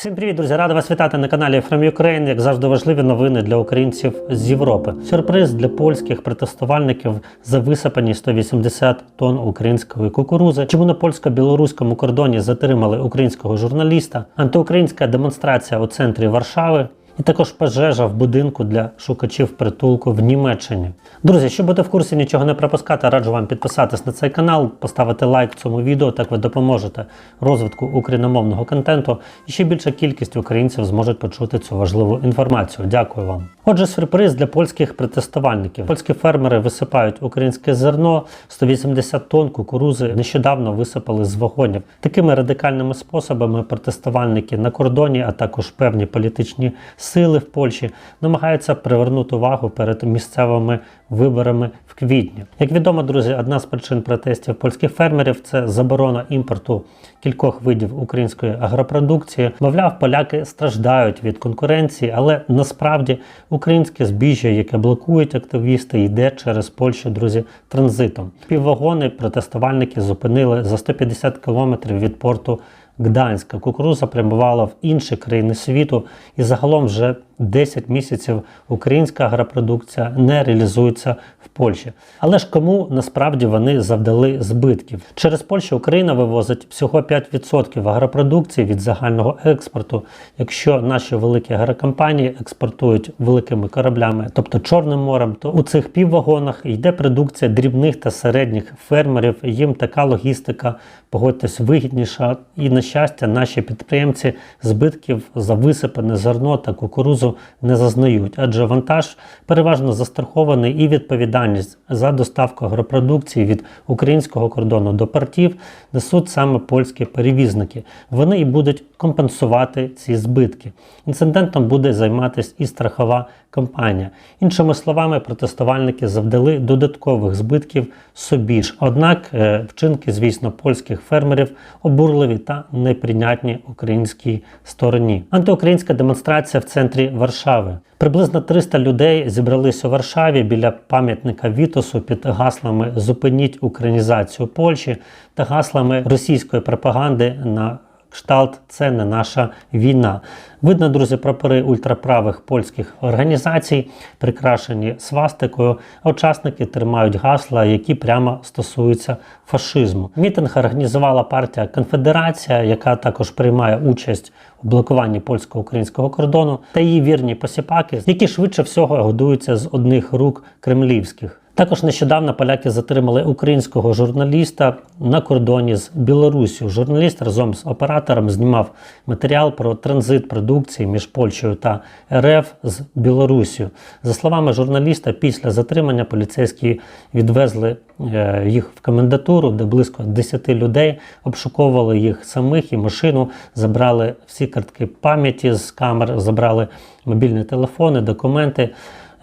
Всім привіт, друзі! Рада вас вітати на каналі From Ukraine. Як завжди, важливі новини для українців з Європи. Сюрприз для польських протестувальників за висипані 180 тонн української кукурузи. Чому на польсько-білоруському кордоні затримали українського журналіста? Антиукраїнська демонстрація у центрі Варшави. І також пожежа в будинку для шукачів притулку в Німеччині. Друзі, щоб бути в курсі нічого не пропускати, раджу вам підписатись на цей канал, поставити лайк цьому відео. Так ви допоможете розвитку україномовного контенту, і ще більша кількість українців зможуть почути цю важливу інформацію. Дякую вам. Отже, сюрприз для польських протестувальників. Польські фермери висипають українське зерно, 180 тонн кукурузи нещодавно висипали з вагонів. Такими радикальними способами протестувальники на кордоні, а також певні політичні сили в Польщі намагаються привернути увагу перед місцевими виборами в квітні. Як відомо, друзі, одна з причин протестів польських фермерів це заборона імпорту кількох видів української агропродукції. Мовляв, поляки страждають від конкуренції, але насправді українське збіжжя, яке блокують активісти, йде через Польщу, друзі, транзитом. Піввагони протестувальники зупинили за 150 кілометрів від порту. Гданська кукуруза прямувала в інші країни світу, і загалом вже 10 місяців українська агропродукція не реалізується в Польщі. Але ж кому насправді вони завдали збитків? Через Польщу Україна вивозить всього 5% агропродукції від загального експорту. Якщо наші великі агрокомпанії експортують великими кораблями, тобто Чорним морем, то у цих піввагонах йде продукція дрібних та середніх фермерів. Їм така логістика, погодьтесь, вигідніша. І на щастя, наші підприємці збитків за висипане зерно та кукурузу не зазнають, адже вантаж переважно застрахований і відповідальність за доставку агропродукції від українського кордону до портів несуть саме польські перевізники. Вони і будуть компенсувати ці збитки. Інцидентом буде займатися і страхова компанія. Іншими словами, протестувальники завдали додаткових збитків собі ж. Однак е, вчинки, звісно, польських фермерів обурливі та неприйнятні українській стороні. Антиукраїнська демонстрація в центрі Варшави. Приблизно 300 людей зібрались у Варшаві біля пам'ятника Вітосу під гаслами Зупиніть українізацію Польщі та гаслами російської пропаганди на Кшталт це не наша війна. Видно, друзі, прапори ультраправих польських організацій, прикрашені свастикою, учасники тримають гасла, які прямо стосуються фашизму. Мітинг організувала партія Конфедерація, яка також приймає участь у блокуванні польсько-українського кордону, та її вірні посіпаки, які швидше всього годуються з одних рук кремлівських. Також нещодавно поляки затримали українського журналіста на кордоні з Білоруссю. Журналіст разом з оператором знімав матеріал про транзит продукції між Польщею та РФ з Білоруссю. За словами журналіста, після затримання поліцейські відвезли е, їх в комендатуру, де близько 10 людей обшуковували їх самих і машину, забрали всі картки пам'яті з камер, забрали мобільні телефони, документи.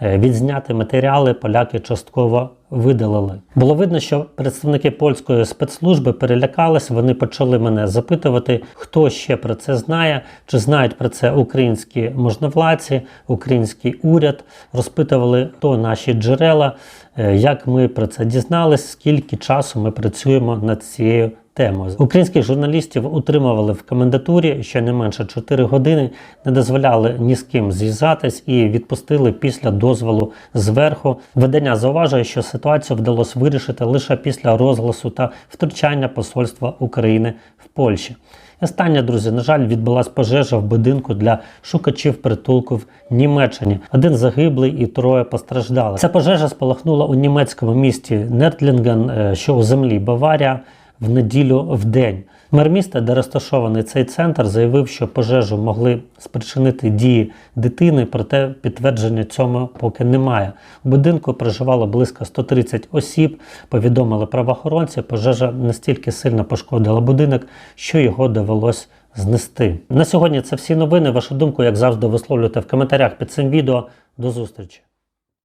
Е, Відзняти матеріали поляки частково видалили. Було видно, що представники польської спецслужби перелякались. Вони почали мене запитувати, хто ще про це знає, чи знають про це українські можновладці, український уряд. Розпитували, хто наші джерела, е, як ми про це дізнались, скільки часу ми працюємо над цією. Темою українських журналістів утримували в комендатурі щонайменше 4 години, не дозволяли ні з ким зв'язатись і відпустили після дозволу зверху. Видання зауважує, що ситуацію вдалося вирішити лише після розголосу та втручання посольства України в Польщі. Остання, друзі, на жаль, відбулася пожежа в будинку для шукачів притулку в Німеччині. Один загиблий і троє постраждали. Ця пожежа спалахнула у німецькому місті Нертлінген, е, що у землі Баварія в неділю в день. Мер міста, де розташований цей центр, заявив, що пожежу могли спричинити дії дитини, проте підтвердження цьому поки немає. У будинку проживало близько 130 осіб. Повідомили правоохоронці. Пожежа настільки сильно пошкодила будинок, що його довелось знести. На сьогодні це всі новини. Вашу думку, як завжди, висловлюйте в коментарях під цим відео. До зустрічі!